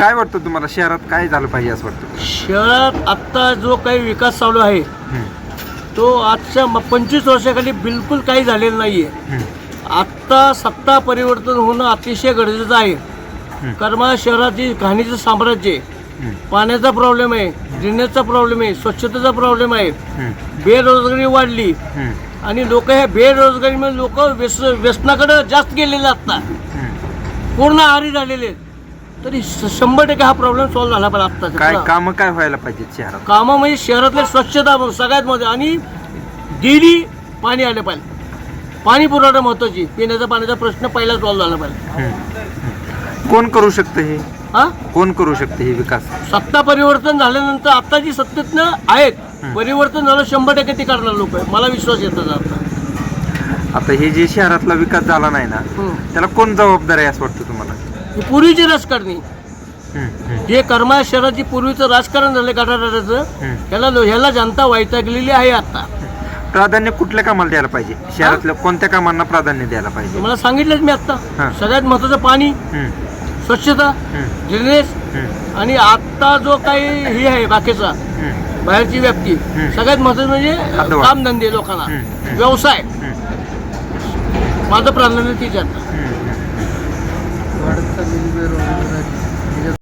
काय वाटतं तुम्हाला? शहरात काय झालं पाहिजे असं वाटतं? शहरात आत्ता जो काही विकास चालू आहे तो आजच्या म- पंचवीस वर्षाखाली बिलकुल काही झालेला नाही आहे आत्ता सत्ता परिवर्तन होणं अतिशय गरजेचं आहे. करमाळा शहराची घाणीचं साम्राज्य आहे पाण्याचा प्रॉब्लेम आहे ड्रेनेजचा प्रॉब्लेम आहे स्वच्छतेचा प्रॉब्लेम आहे बेरोजगारी वाढली. आणि लोक ह्या बेरोजगारीमुळे लोक व्यस व्यसनाकडे जास्त गेलेले हम्म. पूर्ण आहारी झालेले आहेत. तरी शंभर टक्के हा प्रॉब्लेम सॉल्व्ह झाला पाहिजे काय काम काय व्हायला पाहिजे शहरात? कामं म्हणजे शहरातले स्वच्छता सगळ्यात मध्ये आणि डेली पाणी आले पाहिजे. पाणी पुरवठा महत्वाची पिण्याचा पाण्याचा प्रश्न पहिला सॉल्व्ह झाला पाहिजे. कोण करू शकतं हे? हा? कोण करू शकते हे विकास? सत्ता परिवर्तन झाल्यानंतर आता जी सत्तेतनं आहेत परिवर्तन झालं शंभर टक्के ते करणार लोक मला विश्वास येतो आता. आता हे जे शहरातला विकास झाला नाही ना हम्म. त्याला कोण जबाबदार आहे असं वाटतं तुम्हाला? ही पूर्वीची राजकारणी. जे करमाळ शहराची पूर्वीचं राजकारण झालं गटाराचं. हम्म. ह्याला जनता वैतागलेली आहे आता. प्राधान्य कुठल्या कामाला द्यायला पाहिजे? शहरातल्या कोणत्या कामांना प्राधान्य द्यायला पाहिजे? तुम्हाला सांगितलंच मी आता हा. सगळ्यात महत्वाचं पाणी स्वच्छता ड्रेनेज आणि आता जो काही हे आहे बाकीचा बाहेरची व्याप्ती. सगळ्यात महत्वाचं म्हणजे. कामधंदे लोकांना. व्यवसाय. माझं प्राधान्य तीच आता libero